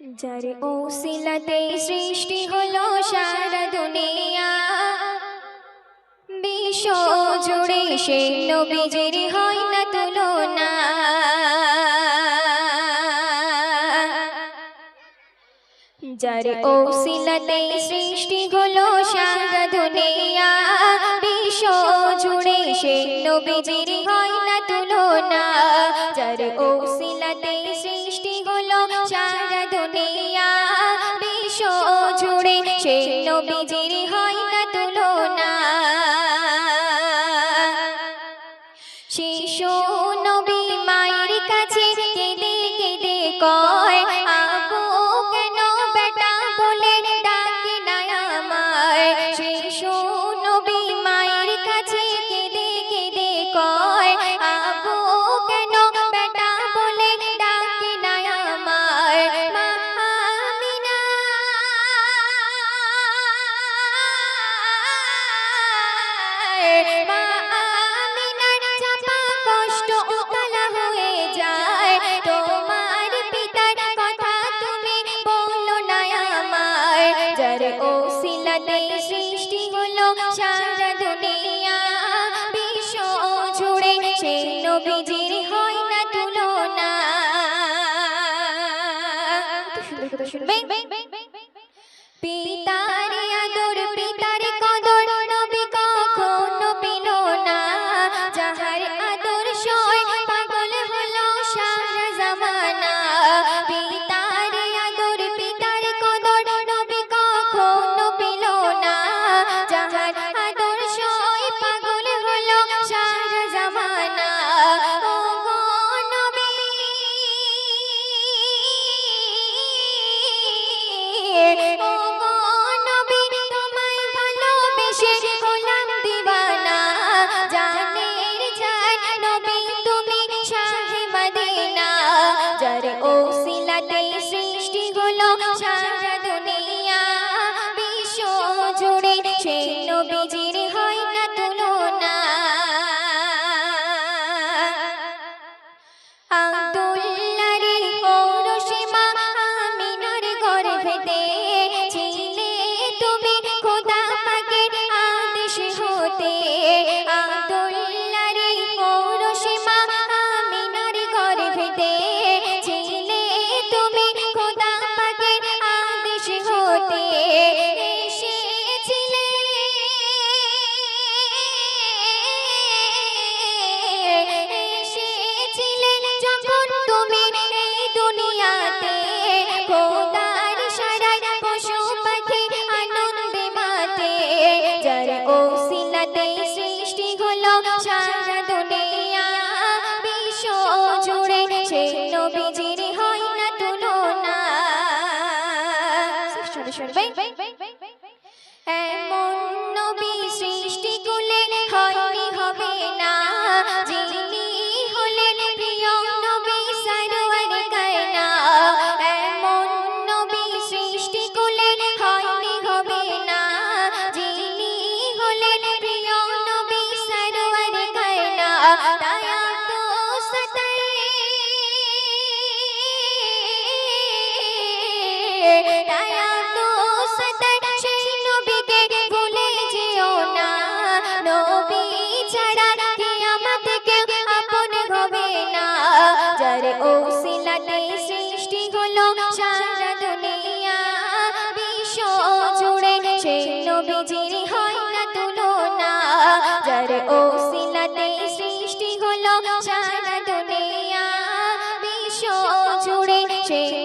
যার ওসিলাতে সৃষ্টি হলো সারা দুনিয়া। বিশ্ব জুড়ে সেই নবীজির হয় না তুলনা। যার ওসিলাতে সৃষ্টি হলো সারা দুনিয়া। বিশ্ব জুড়ে সেই নবীজির হয় না তুলনা। যার ওসিলাতে সেই নবীজির হয় না তুলনা। শিশু কথা শুনে হলো সারা দুনিয়া বিশ্ব জুড়ে সেই নবীজির হয় না তুলনা। শুনবে যার ওসিলাতে সৃষ্টি হলো সারা দুনিয়া বিশ্ব জুড়ে সেই নবীজির হয় না তুলনা। যার ওসিলাতে সৃষ্টি হলো সারা দুনিয়া বিশ্ব জুড়ে সেই